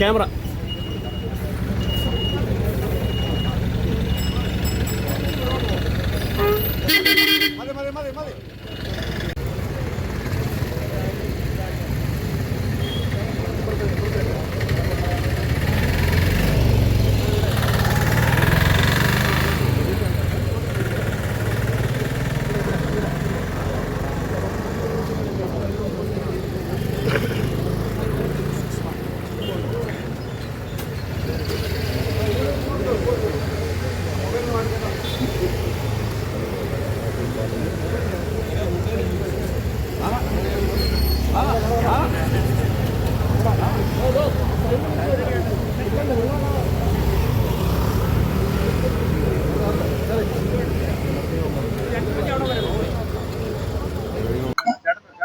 Camera.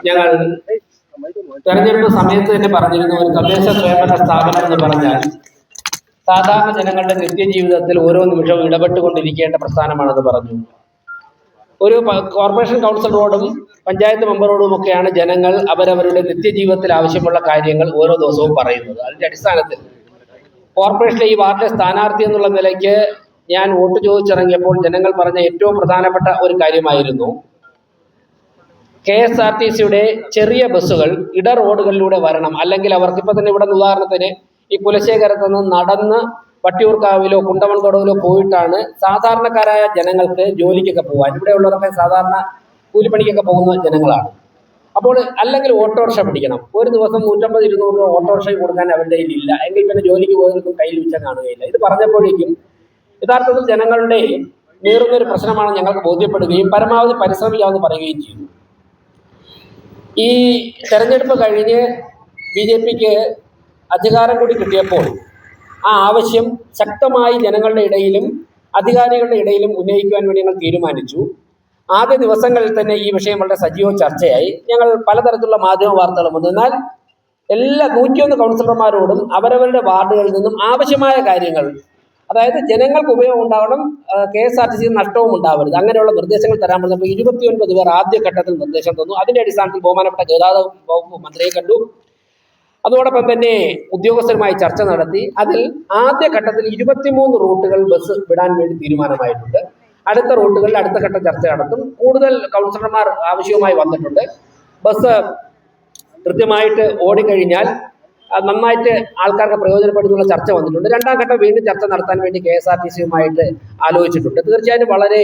ഞങ്ങൾ തെരഞ്ഞെടുപ്പ് സമയത്ത് തന്നെ പറഞ്ഞിരുന്ന ഒരു തദ്ദേശ സ്വയംഭരണ സ്ഥാപനം എന്ന് പറഞ്ഞാൽ സാധാരണ ജനങ്ങളുടെ നിത്യജീവിതത്തിൽ ഓരോ നിമിഷവും ഇടപെട്ടുകൊണ്ടിരിക്കേണ്ട പ്രസ്ഥാനമാണെന്ന് പറഞ്ഞു. ഒരു കോർപ്പറേഷൻ കൗൺസിലറോടും പഞ്ചായത്ത് മെമ്പറോടും ഒക്കെയാണ് ജനങ്ങൾ അവരവരുടെ നിത്യജീവിതത്തിൽ ആവശ്യമുള്ള കാര്യങ്ങൾ ഓരോ ദിവസവും പറയുന്നത്. അതിന്റെ അടിസ്ഥാനത്തിൽ കോർപ്പറേഷനിലെ ഈ വാർഡിലെ സ്ഥാനാർത്ഥി എന്നുള്ള നിലയ്ക്ക് ഞാൻ വോട്ട് ചോദിച്ചിറങ്ങിയപ്പോൾ ജനങ്ങൾ പറഞ്ഞ ഏറ്റവും പ്രധാനപ്പെട്ട ഒരു കാര്യമായിരുന്നു. കെ എസ് ആർ ടി സിയുടെ ചെറിയ ബസ്സുകൾ ഇട റോഡുകളിലൂടെ വരണം. അല്ലെങ്കിൽ അവർക്ക് ഇപ്പൊ തന്നെ ഇവിടെ ഉദാഹരണത്തിന് ഈ കുലശേഖരത്ത് നിന്ന് നടന്ന് വട്ടിയൂർക്കാവിലോ കുണ്ടമൺകോടവിലോ പോയിട്ടാണ് സാധാരണക്കാരായ ജനങ്ങൾക്ക് ജോലിക്കൊക്കെ പോകാൻ ഇവിടെയുള്ളവരൊക്കെ സാധാരണ കൂലിപ്പണിക്കൊക്കെ പോകുന്ന ജനങ്ങളാണ്. അപ്പോൾ അല്ലെങ്കിൽ ഓട്ടോറിക്ഷ പിടിക്കണം. ഒരു ദിവസം നൂറ്റമ്പത് ഇരുന്നൂറ് രൂപ ഓട്ടോറിക്ഷ കൊടുക്കാൻ അവരുടെ കയ്യിലില്ല എങ്കിൽ പിന്നെ ജോലിക്ക് പോകുന്നതും കയ്യിൽ വെച്ച കാണുകയില്ല. ഇത് പറഞ്ഞപ്പോഴേക്കും യഥാർത്ഥത്തിൽ ജനങ്ങളുടെ നേറുന്നൊരു പ്രശ്നമാണ് ഞങ്ങൾക്ക് ബോധ്യപ്പെടുകയും പരമാവധി പരിശ്രമിക്കാമെന്ന് പറയുകയും ചെയ്തു ഈ തെരഞ്ഞെടുപ്പ് കഴിഞ്ഞ് ബി ജെ പിക്ക് അധികാരം കൂടി കിട്ടിയപ്പോൾ ആ ആവശ്യം ശക്തമായി ജനങ്ങളുടെ ഇടയിലും അധികാരികളുടെ ഇടയിലും ഉന്നയിക്കുവാൻ വേണ്ടി ഞങ്ങൾ തീരുമാനിച്ചു. ആദ്യ ദിവസങ്ങളിൽ തന്നെ ഈ വിഷയം വളരെ സജീവ ചർച്ചയായി. ഞങ്ങൾ പലതരത്തിലുള്ള മാധ്യമ വാർത്തകളും വന്നാൽ എല്ലാ നൂറ്റിയൊന്ന് കൗൺസിലർമാരോടും അവരവരുടെ വാർഡുകളിൽ നിന്നും ആവശ്യമായ കാര്യങ്ങൾ അതായത് ജനങ്ങൾക്ക് ഉപയോഗം ഉണ്ടാവണം K S R T C നഷ്ടവും ഉണ്ടാവരുത്. അങ്ങനെയുള്ള നിർദ്ദേശങ്ങൾ തരാൻ പറഞ്ഞു അപ്പോൾ ഇരുപത്തിയൊൻപത് പേർ ആദ്യഘട്ടത്തിൽ നിർദ്ദേശം തന്നു. അതിന്റെ അടിസ്ഥാനത്തിൽ ബഹുമാനപ്പെട്ട ഗതാഗത വകുപ്പ് മന്ത്രിയെ കണ്ടു. അതോടൊപ്പം തന്നെ ഉദ്യോഗസ്ഥരുമായി ചർച്ച നടത്തി. അതിൽ ആദ്യഘട്ടത്തിൽ ഇരുപത്തിമൂന്ന് റൂട്ടുകൾ ബസ് വിടാൻ വേണ്ടി തീരുമാനമായിട്ടുണ്ട്. അടുത്ത റൂട്ടുകളിൽ അടുത്ത ഘട്ട ചർച്ച നടത്തും. കൂടുതൽ കൗൺസിലർമാർ ആവശ്യവുമായി വന്നിട്ടുണ്ട്. ബസ് കൃത്യമായിട്ട് ഓടിക്കഴിഞ്ഞാൽ നന്നായിട്ട് ആൾക്കാർക്ക് പ്രയോജനപ്പെടുന്നുള്ള ചർച്ച വന്നിട്ടുണ്ട്. രണ്ടാം ഘട്ടം വീണ്ടും ചർച്ച നടത്താൻ വേണ്ടി കെ എസ് ആർ ടി സിയുമായിട്ട് ആലോചിച്ചിട്ടുണ്ട്. തീർച്ചയായും വളരെ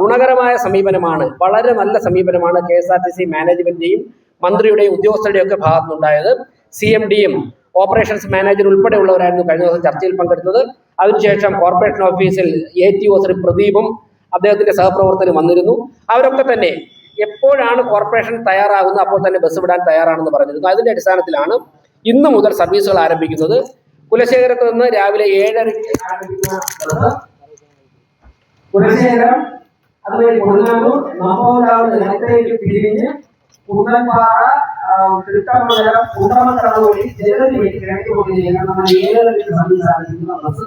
ഗുണകരമായ സമീപനമാണ് വളരെ നല്ല സമീപനമാണ് K S R T C മാനേജ്മെന്റിന്റെയും മന്ത്രിയുടെയും ഉദ്യോഗസ്ഥരുടെയും ഒക്കെ ഭാഗത്തുനിന്നുണ്ടായത്. സി എം ഡിയും ഓപ്പറേഷൻസ് മാനേജർ ഉൾപ്പെടെയുള്ളവരായിരുന്നു കഴിഞ്ഞ ദിവസം ചർച്ചയിൽ പങ്കെടുത്തത്. അതിനുശേഷം കോർപ്പറേഷൻ ഓഫീസിൽ എ ടി ഒ ശ്രീ പ്രദീപും അദ്ദേഹത്തിന്റെ സഹപ്രവർത്തകരും വന്നിരുന്നു. അവരൊക്കെ തന്നെ എപ്പോഴാണ് കോർപ്പറേഷൻ തയ്യാറാകുന്നത് അപ്പോൾ തന്നെ ബസ് വിടാൻ തയ്യാറാണെന്ന് പറഞ്ഞിരുന്നു. അതിന്റെ അടിസ്ഥാനത്തിലാണ് ഇന്ന് മുതൽ സർവീസുകൾ ആരംഭിക്കുന്നത് കുലശേഖരത്ത് നിന്ന് രാവിലെ ഏഴരയ്ക്ക് ആരംഭിക്കുന്ന കുലശേഖരം അതുവഴി കൊടുങ്ങല്ലൂർ ഏഴരയ്ക്ക് സർവീസ് ആരംഭിക്കുന്ന ബസ്